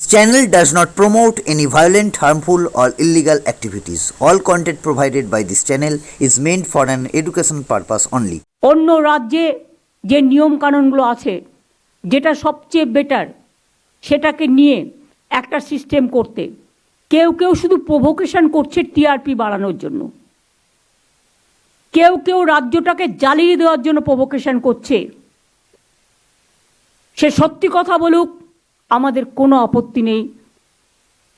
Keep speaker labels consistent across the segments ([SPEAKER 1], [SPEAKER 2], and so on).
[SPEAKER 1] This channel does not promote any violent, harmful, or illegal activities. All content provided by this channel is meant for an education purpose only.
[SPEAKER 2] অন্য রাজ্যে যে নিয়ম কানুনগুলো আছে যেটা সবচেয়ে better সেটাকে নিয়ে একটা সিস্টেম করতে কেউ কেউ শুধু প্রভোকেশন করছে টিআরপি বাড়ানোর জন্য কেউ কেউ রাজ্যটাকে জ্বালিয়ে দেওয়ার জন্য প্রভোকেশন করছে সে সত্যি কথা বলুক আমাদের কোনো আপত্তি নেই।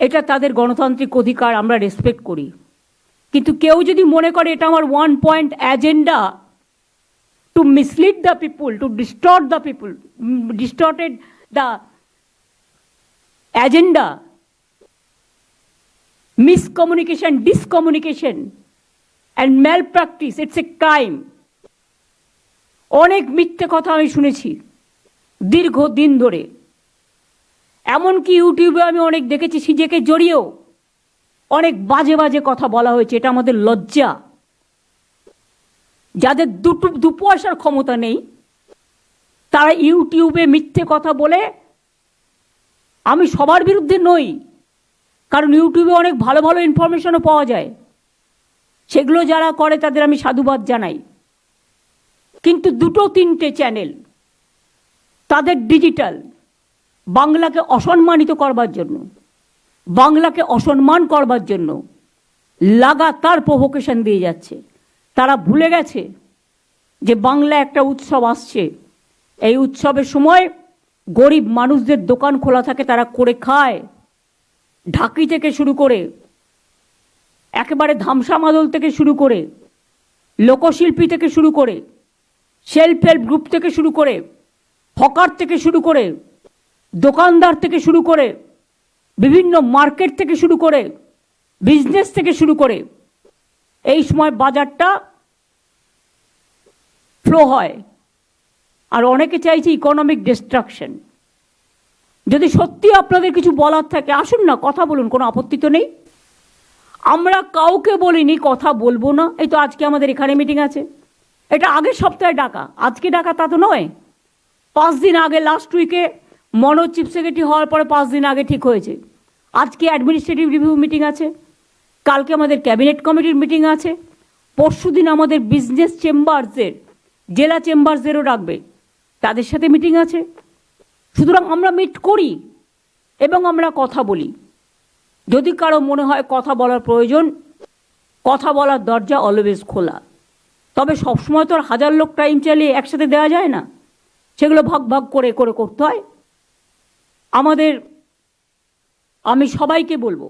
[SPEAKER 2] এটা তাদের গণতান্ত্রিক অধিকার, আমরা রেসপেক্ট করি। কিন্তু কেউ যদি মনে করে এটা আমার one point agenda to mislead the people to distort the people distorted the agenda miscommunication discommunication and malpractice it's a crime অনেক মিথ্যে কথা আমি শুনেছি দীর্ঘদিন ধরে। এমনকি ইউটিউবে আমি অনেক দেখেছি সিজেকে জড়িয়েও অনেক বাজে বাজে কথা বলা হয়েছে, এটা আমাদের লজ্জা। যাদের দুটো দু পয়সার ক্ষমতা নেই, তারা ইউটিউবে মিথ্যে কথা বলে আমি সবার বিরুদ্ধে নই, কারণ ইউটিউবে অনেক ভালো ভালো ইনফরমেশনও পাওয়া যায়। সেগুলো যারা করে তাদের আমি সাধুবাদ জানাই। কিন্তু দুটো তিনটে চ্যানেল তাদের ডিজিটাল বাংলাকে অসম্মানিত করবার জন্য, বাংলাকে অসম্মান করবার জন্য লাগাতার প্রভোকেশন দিয়ে যাচ্ছে। তারা ভুলে গেছে যে বাংলা একটা উৎসব আসছে। এই উৎসবের সময় গরিব মানুষদের দোকান খোলা থাকে, তারা করে খায়। ঢাকি থেকে শুরু করে, একেবারে ধামসা মাদল থেকে শুরু করে, লোকশিল্পী থেকে শুরু করে সেলফ হেল্প গ্রুপ থেকে শুরু করে, হকার থেকে শুরু করে দোকানদার থেকে শুরু করে, বিভিন্ন মার্কেট থেকে শুরু করে, বিজনেস থেকে শুরু করে, এই সময় বাজারটা ফ্লো হয়। আর অনেকে চাইছে ইকোনমিক ডিস্ট্রাকশন যদি সত্যি আপনাদের কিছু বলার থাকে, আসুন না, কথা বলুন, কোনো আপত্তি তো নেই। আমরা কাউকে বলিনি কথা বলব না, এই তো আজকে আমাদের এখানে মিটিং আছে। এটা আগের সপ্তাহে ডাকা, আজকে ডাকা তা তো নয়। পাঁচ দিন আগে লাস্ট উইকে মনোজ চিফ সেক্রেটারি হওয়ার পরে পাঁচ দিন আগে ঠিক হয়েছে। আজকে অ্যাডমিনিস্ট্রেটিভ রিভিউ মিটিং আছে। কালকে আমাদের ক্যাবিনেট কমিটির মিটিং আছে। পরশু দিন আমাদের বিজনেস চেম্বারসের জেলা চেম্বারসদেরও রাখবে তাদের সাথে মিটিং আছে। সুতরাং আমরা মিট করি এবং আমরা কথা বলি। যদি কারও মনে হয় কথা বলার প্রয়োজন, কথা বলার দরজা অলওয়েজ খোলা। তবে সবসময় তো আর হাজার লোক টাইম চালিয়ে একসাথে দেওয়া যায় না। সেগুলো ভাগ ভাগ করে করে করতে হয়। আমাদের আমি সবাইকে বলব